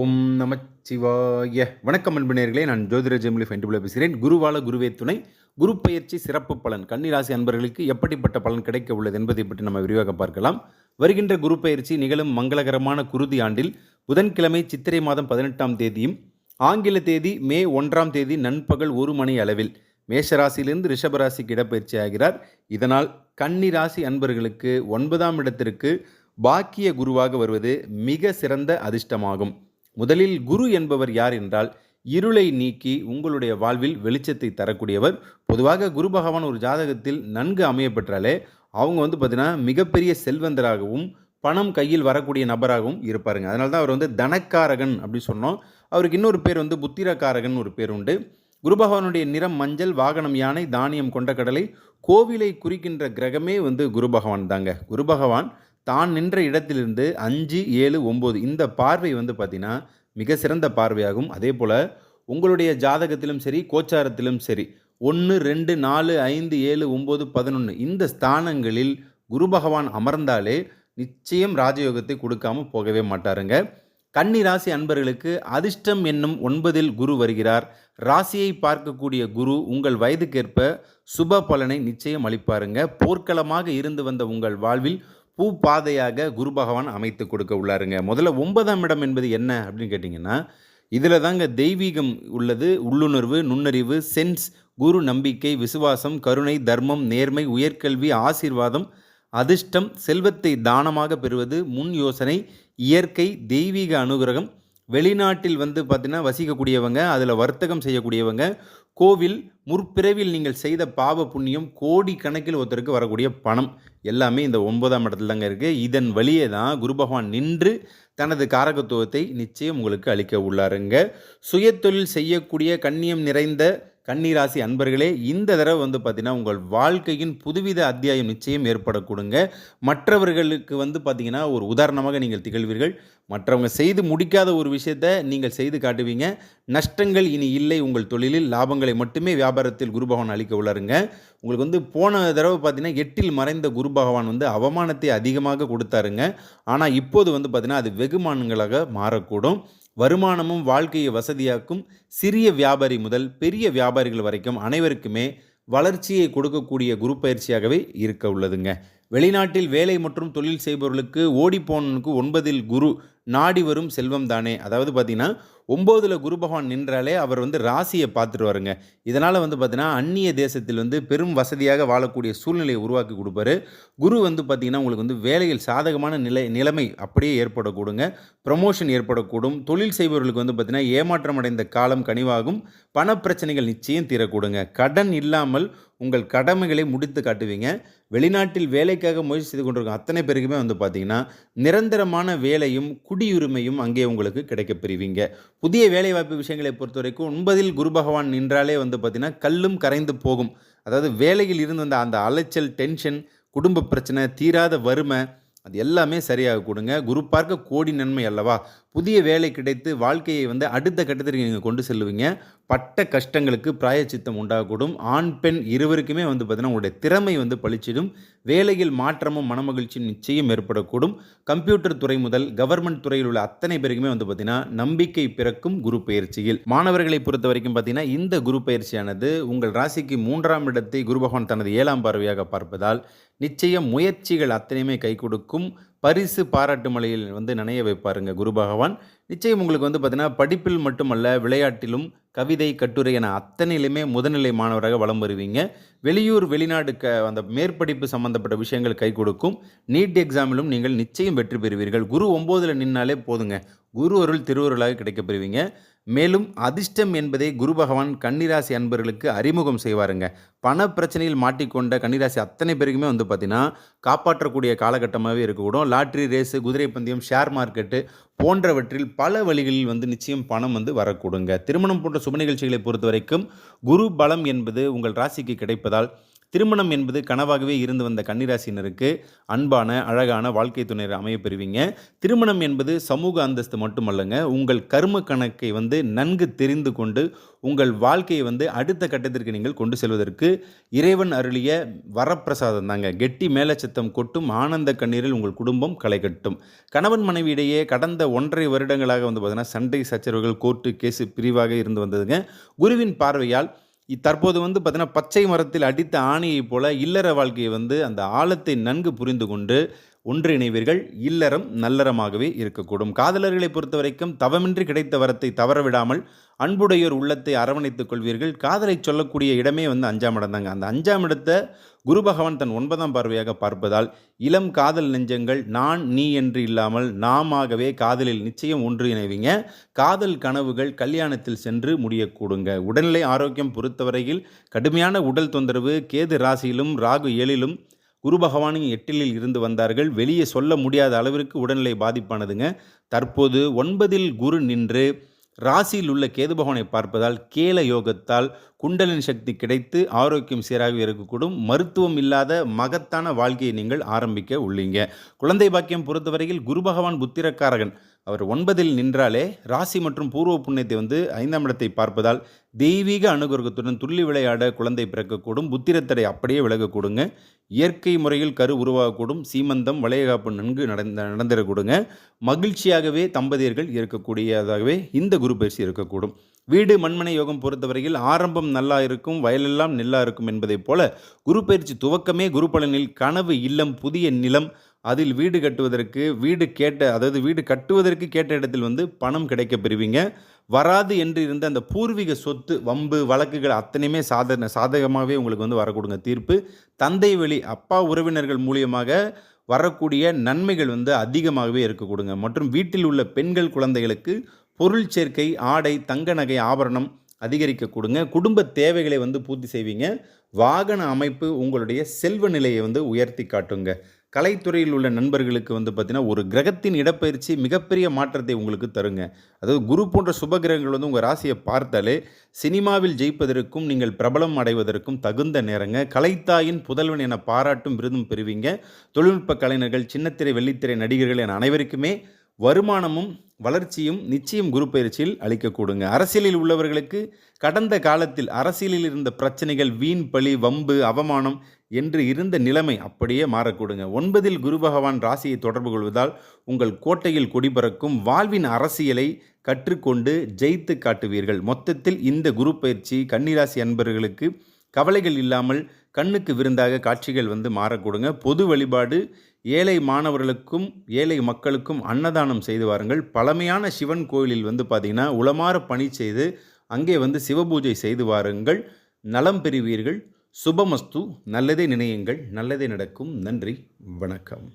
ஓம் நமச்சிவாய. வணக்கம் அன்பினர்களே நான் ஜோதிட ஜெமிலி ஃபைண்டிபிள் பேசுகிறேன். குருவால குருவே துணை குரு பயிற்சி சிறப்பு பலன். கன்னிராசி அன்பர்களுக்கு எப்படிப்பட்ட பலன் கிடைக்க உள்ளது என்பதை பற்றி நம்ம விரிவாக பார்க்கலாம். வருகின்ற குரு பயிற்சி நிகழும் மங்களகரமான குருதி ஆண்டில் புதன்கிழமை சித்திரை மாதம் பதினெட்டாம் தேதியும் ஆங்கில தேதி மே ஒன்றாம் தேதி நண்பகல் ஒரு மணி அளவில் மேஷராசியிலிருந்து ரிஷபராசிக்கு இடப்பயிற்சி ஆகிறார். இதனால் கன்னிராசி அன்பர்களுக்கு ஒன்பதாம் இடத்திற்கு பாக்கிய குருவாக வருவது மிக சிறந்த அதிர்ஷ்டமாகும். முதலில் குரு என்பவர் யார் என்றால் இருளை நீக்கி உங்களுடைய வாழ்வில் வெளிச்சத்தை தரக்கூடியவர். பொதுவாக குரு பகவான் ஒரு ஜாதகத்தில் நன்கு அமையப்பெற்றாலே அவங்க வந்து பார்த்தீங்கன்னா மிகப்பெரிய செல்வந்தராகவும் பணம் கையில் வரக்கூடிய நபராகவும் இருப்பாருங்க. அதனால தான் அவர் வந்து தனக்காரகன் அப்படி சொன்னோம். அவருக்கு இன்னொரு பேர் வந்து புத்திரக்காரகன் ஒரு பேர் உண்டு. குரு பகவானுடைய நிறம் மஞ்சள் வாகனம் யானை தானியம் கொண்ட கடலை கோவிலை குறிக்கின்ற கிரகமே வந்து குரு பகவான் தாங்க. குரு பகவான் தான் நின்ற இடத்திலிருந்து அஞ்சு ஏழு ஒம்பது இந்த பார்வை வந்து பார்த்திங்கன்னா மிக சிறந்த பார்வையாகும். அதே போல் உங்களுடைய ஜாதகத்திலும் சரி கோச்சாரத்திலும் சரி ஒன்று ரெண்டு நாலு ஐந்து ஏழு ஒம்பது பதினொன்று இந்த ஸ்தானங்களில் குரு பகவான் அமர்ந்தாலே நிச்சயம் ராஜயோகத்தை கொடுக்காம போகவே மாட்டாருங்க. கன்னி ராசி அன்பர்களுக்கு அதிர்ஷ்டம் என்னும் ஒன்பதில் குரு வருகிறார். ராசியை பார்க்கக்கூடிய குரு உங்கள் வயதுக்கேற்ப சுப பலனை நிச்சயம் அளிப்பாருங்க. போர்க்களமாக இருந்து வந்த உங்கள் வாழ்வில் பூ பாதையாக குரு பகவான் அமைத்து கொடுக்க உள்ளாருங்க. முதல்ல ஒன்பதாம் இடம் என்பது என்ன அப்படின்னு கேட்டிங்கன்னா இதில் தாங்க தெய்வீகம் உள்ளது உள்ளுணர்வு நுண்ணறிவு சென்ஸ் குரு நம்பிக்கை விசுவாசம் கருணை தர்மம் நேர்மை உயர்கல்வி ஆசீர்வாதம் அதிர்ஷ்டம் செல்வத்தை தானமாக பெறுவது முன் யோசனை இயற்கை தெய்வீக அனுகிரகம். வெளிநாட்டில் வந்து பார்த்தீங்கன்னா வசிக்கக்கூடியவங்க அதில் வர்த்தகம் செய்யக்கூடியவங்க கோவில் முற்பிறவில் நீங்கள் செய்த பாவ புண்ணியம் கோடி கணக்கில் ஒருத்தருக்கு வரக்கூடிய பணம். எல்லாமே இந்த ஒன்பதாம் இடத்துல தாங்க இருக்குது இதன் வழியே தான் குரு பகவான் நின்று தனது காரகத்துவத்தை நிச்சயம் உங்களுக்கு அளிக்க உள்ளாருங்க. சுயத்தொழில் செய்யக்கூடிய கண்ணியம் நிறைந்த கன்னிராசி அன்பர்களே இந்த தடவை வந்து பார்த்தீங்கன்னா உங்கள் வாழ்க்கையின் புதுவித அத்தியாயம் நிச்சயம் ஏற்படக்கூடுங்க. மற்றவர்களுக்கு வந்து பார்த்தீங்கன்னா ஒரு உதாரணமாக நீங்கள் திகழ்வீர்கள். மற்றவங்க செய்து முடிக்காத ஒரு விஷயத்தை நீங்கள் செய்து காட்டுவீங்க. நஷ்டங்கள் இனி இல்லை. உங்கள் தொழிலில் லாபங்களை மட்டுமே வியாபாரத்தில் குரு பகவான் அளிக்க உள்ளாருங்க. உங்களுக்கு வந்து போன தடவை பார்த்தீங்கன்னா எட்டில் மறைந்த குரு பகவான் வந்து அவமானத்தை அதிகமாக கொடுத்தாருங்க. ஆனால் இப்போது வந்து பார்த்திங்கன்னா அது வெகுமானங்களாக மாறக்கூடும். வருமானமும் வாழ்க்கையை வசதியாக்கும் சிறிய வியாபாரி முதல் பெரிய வியாபாரிகள் வரைக்கும் அனைவருக்குமே வளர்ச்சியை கொடுக்கக்கூடிய குரு பயிற்சியாகவே இருக்க உள்ளதுங்க. வெளிநாட்டில் வேலை மற்றும் தொழில் செய்பவர்களுக்கு ஓடிப்போனனுக்கு ஒன்பதில் குரு நாடி வரும் செல்வம் தானே. அதாவது பார்த்தீங்கன்னா ஒம்போதில் குரு பகவான் நின்றாலே அவர் வந்து ராசியை பார்த்துட்டு வருங்க இதனால் வந்து பார்த்திங்கன்னா அந்நிய தேசத்தில் வந்து பெரும் வசதியாக வாழக்கூடிய சூழ்நிலையை உருவாக்கி கொடுப்பாரு. குரு வந்து பார்த்திங்கன்னா உங்களுக்கு வந்து வேலையில் சாதகமான நிலை நிலைமை அப்படியே ஏற்படக்கூடுங்க. ப்ரமோஷன் ஏற்படக்கூடும். தொழில் செய்பவர்களுக்கு வந்து பார்த்திங்கன்னா ஏமாற்றம் அடைந்த காலம் கனிவாகும். பணப்பிரச்சனைகள் நிச்சயம் தீரக்கூடுங்க. கடன் இல்லாமல் உங்கள் கடமைகளை முடித்து காட்டுவீங்க. வெளிநாட்டில் வேலைக்காக முயற்சி செய்து கொண்டிருக்கும் அத்தனை பேருக்குமே வந்து பார்த்திங்கன்னா நிரந்தரமான வேலையும் குடியுரிமையும் அங்கே உங்களுக்கு கிடைக்கப் பெறுவீங்க. புதிய வேலைவாய்ப்பு விஷயங்களை பொறுத்த வரைக்கும் ஒன்பதில் குரு பகவான் நின்றாலே வந்து பார்த்திங்கன்னா கல்லும் கரைந்து போகும். அதாவது வேலையில் இருந்து வந்த அந்த அலைச்சல் டென்ஷன் குடும்ப பிரச்சனை தீராத வறுமை அது எல்லாமே சரியாக கொடுங்க. குரு பார்க்க கோடி நன்மை அல்லவா? புதிய வேலை கிடைத்து வாழ்க்கையை வந்து அடுத்த கட்டத்திற்கு நீங்கள் கொண்டு செல்லுவீங்க. பட்ட கஷ்டங்களுக்கு பிராயச்சித்தம் உண்டாகக்கூடும். ஆண் பெண் இருவருக்குமே வந்து பார்த்தீங்கன்னா உங்களுடைய திறமை வந்து பளிச்சிடும் வேலையில் மாற்றமும் மனமகிழ்ச்சியும் நிச்சயம் ஏற்படக்கூடும். கம்ப்யூட்டர் துறை முதல் கவர்மெண்ட் துறையில் உள்ள அத்தனை பேருக்குமே வந்து பார்த்தீங்கன்னா நம்பிக்கை பிறக்கும் குரு பயிற்சியில். மாணவர்களை பொறுத்த வரைக்கும் பார்த்தீங்கன்னா இந்த குரு பயிற்சியானது உங்கள் ராசிக்கு மூன்றாம் இடத்தை குரு பகவான் தனது ஏழாம் பார்வையாக பார்ப்பதால் நிச்சயம் முயற்சிகள் அத்தனையுமே கை கொடுக்கும். பரிசு பாராட்டு மலையில் வந்து நினைய வைப்பாருங்க குரு பகவான். நிச்சயம் உங்களுக்கு வந்து பார்த்திங்கன்னா படிப்பில் மட்டுமல்ல விளையாட்டிலும் கவிதை கட்டுரை என அத்தனையிலுமே முதல்நிலை மாணவராக வலம் வருவீங்க. வெளியூர் வெளிநாடு க அந்த மேற்படிப்பு சம்பந்தப்பட்ட விஷயங்கள் கை கொடுக்கும். நீட் எக்ஸாமிலும் நீங்கள் நிச்சயம் வெற்றி பெறுவீர்கள். குரு ஒம்போதில் நின்னாலே போதுங்க. குரு அருள் திருவருளாக கிடைக்கப் பெறுவீங்க. மேலும் அதிர்ஷ்டம் என்பதை குரு பகவான் கன்னிராசி அன்பர்களுக்கு அறிமுகம் செய்வாருங்க. பண பிரச்சனையில் மாட்டிக்கொண்ட கன்னிராசி அத்தனை பேருக்குமே வந்து பார்த்தீங்கன்னா காப்பாற்றக்கூடிய காலகட்டமாகவே இருக்கக்கூடும். லாட்ரி ரேஸு குதிரை பந்தயம் ஷேர் மார்க்கெட்டு போன்றவற்றில் பல வழிகளில் வந்து நிச்சயம் பணம் வந்து வரக்கூடுங்க. திருமணம் போன்ற சுப நிகழ்ச்சிகளை பொறுத்த வரைக்கும் குரு பலம் என்பது உங்கள் ராசிக்கு கிடைப்பதால் திருமணம் என்பது கனவாகவே இருந்து வந்த கன்னிராசினருக்கு அன்பான அழகான வாழ்க்கை துணையர் அமைய பெறுவீங்க. திருமணம் என்பது சமூக அந்தஸ்து மட்டுமல்லங்க உங்கள் கர்ம கணக்கை வந்து நன்கு தெரிந்து கொண்டு உங்கள் வாழ்க்கையை வந்து அடுத்த கட்டத்திற்கு நீங்கள் கொண்டு செல்வதற்கு இறைவன் அருளிய வரப்பிரசாதம் தாங்க. கெட்டி மேலச்சத்தம் கொட்டும் ஆனந்த கண்ணீரில் உங்கள் குடும்பம் களை கட்டும். கணவன் மனைவியிடையே கடந்த ஒன்றரை வருடங்களாக வந்து பார்த்தீங்கன்னா சண்டை சச்சரவுகள் கோர்ட்டு கேஸு பிரிவாக இருந்து வந்ததுங்க. குருவின் பார்வையால் தற்போது வந்து பார்த்தீங்கன்னா பச்சை மரத்தில் அடித்த ஆணையைப் போல இல்லற வாழ்க்கையை வந்து அந்த ஆழத்தை நன்கு புரிந்து கொண்டு ஒன்றிணைவீர்கள் இல்லறம் நல்லறமாகவே இருக்கக்கூடும். காதலர்களை பொறுத்த வரைக்கும் தவமின்றி கிடைத்த வரத்தை தவறவிடாமல் அன்புடையோர் உள்ளத்தை அரவணைத்துக் கொள்வீர்கள். காதலை சொல்லக்கூடிய இடமே வந்து அஞ்சாம் இடம் தாங்க அந்த அஞ்சாம் இடத்தை குரு பகவான் தன் ஒன்பதாம் பார்வையாக பார்ப்பதால் இளம் காதல் நெஞ்சங்கள் நான் நீ என்று இல்லாமல் நாமாகவே காதலில் நிச்சயம் ஒன்று இணைவீங்க காதல் கனவுகள் கல்யாணத்தில் சென்று முடியக்கூடுங்க. உடல்நிலை ஆரோக்கியம் பொறுத்தவரையில் கடுமையான உடல் தொந்தரவு கேது ராசியிலும் ராகு ஏழிலும் குரு பகவானும் எட்டிலில் இருந்து வந்தார்கள். வெளியே சொல்ல முடியாத அளவிற்கு உடல்நிலை பாதிப்பானதுங்க. தற்போது ஒன்பதில் குரு நின்று ராசியில் உள்ள கேது பகவானை பார்ப்பதால் கேல யோகத்தால் குண்டலின் சக்தி கிடைத்து ஆரோக்கியம் சீராக இருக்கக்கூடும். மருத்துவம் இல்லாத மகத்தான வாழ்க்கையை நீங்கள் ஆரம்பிக்க உள்ளீங்க. குழந்தை பாக்கியம் பொறுத்தவரையில் குரு பகவான் புத்திரக்காரகன். அவர் ஒன்பதில் நின்றாலே ராசி மற்றும் பூர்வ புண்ணியத்தை வந்து ஐந்தாம் இடத்தை பார்ப்பதால் தெய்வீக அனுகிரகத்துடன் துள்ளி விளையாட குழந்தை பிறக்கக்கூடும் புத்திரத்தடை அப்படியே விலகக்கூடுங்க. இயற்கை முறையில் கரு உருவாகக்கூடும் சீமந்தம் வளையகாப்பு நன்கு நடந்த நடந்திடக்கூடுங்க. மகிழ்ச்சியாகவே தம்பதியர்கள் இருக்கக்கூடியதாகவே இந்த குரு பயிற்சி இருக்கக்கூடும். வீடு மண்மனை யோகம் பொறுத்தவரையில் ஆரம்பம் நல்லா இருக்கும் வயலெல்லாம் நெல்லா இருக்கும் என்பதைப் போல குரு பயிற்சி துவக்கமே குரு பலனில் கனவு இல்லம் புதிய நிலம் அதில் வீடு கட்டுவதற்கு வீடு கேட்ட அதாவது வீடு கட்டுவதற்கு கேட்ட இடத்தில் வந்து பணம் கிடைக்க பெறுவீங்க. வராது என்று இருந்த அந்த பூர்வீக சொத்து வம்பு வழக்குகள் அத்தனையுமே சாதன சாதகமாகவே உங்களுக்கு வந்து வரக்கூடுங்க தீர்ப்பு. தந்தை வழி அப்பா உறவினர்கள் மூலியமாக வரக்கூடிய நன்மைகள் வந்து அதிகமாகவே இருக்கக்கூடுங்க மற்றும் வீட்டில் உள்ள பெண்கள் குழந்தைகளுக்கு பொருள் சேர்க்கை ஆடை தங்க நகை ஆபரணம் அதிகரிக்க கொடுங்க. குடும்ப தேவைகளை வந்து பூர்த்தி செய்வீங்க. வாகன அமைப்பு உங்களுடைய செல்வ நிலையை வந்து உயர்த்தி காட்டுங்க. கலைத்துறையில் உள்ள நண்பர்களுக்கு வந்து பார்த்தீங்கன்னா ஒரு கிரகத்தின் இடப்பயிற்சி மிகப்பெரிய மாற்றத்தை உங்களுக்கு தருங்க. அதாவது குரு போன்ற சுப கிரகங்கள் வந்து உங்கள் ராசியை பார்த்தாலே சினிமாவில் ஜெயிப்பதற்கும் நீங்கள் பிரபலம் அடைவதற்கும் தகுந்த நேரங்க. கலைத்தாயின் புதல்வன் என பாராட்டும் விருதும் பெறுவீங்க. தொழில்நுட்ப கலைஞர்கள் சின்னத்திரை வெள்ளித்திரை நடிகர்கள் என அனைவருக்குமே வருமானமும் வளர்ச்சியும் நிச்சயம் குரு பயிற்சியில் அளிக்கக்கூடுங்க. அரசியலில் உள்ளவர்களுக்கு கடந்த காலத்தில் அரசியலில் இருந்த பிரச்சனைகள் வீண் பழி வம்பு அவமானம் என்று இருந்த நிலைமை அப்படியே மாறக்கூடுங்க. ஒன்பதில் குரு பகவான் ராசியை தொடர்பு கொள்வதால் உங்கள் கோட்டையில் கொடிபறக்கும் வாழ்வின் அரசியலை கற்றுக்கொண்டு ஜெயித்து காட்டுவீர்கள். மொத்தத்தில் இந்த குரு பயிற்சி கன்னிராசி அன்பர்களுக்கு கவலைகள் இல்லாமல் கண்ணுக்கு விருந்தாக காட்சிகள் வந்து மாறக்கூடுங்க. பொது வழிபாடு ஏழை மாணவர்களுக்கும் ஏழை மக்களுக்கும் அன்னதானம் செய்து வாருங்கள். பழமையான சிவன் கோயிலில் வந்து பார்த்திங்கன்னா உளமாற பணி செய்து அங்கே வந்து சிவபூஜை செய்து வாருங்கள். நலம் பெறுவீர்கள். சுபமஸ்து நல்லதே நினையுங்கள் நல்லதே நடக்கும். நன்றி வணக்கம்.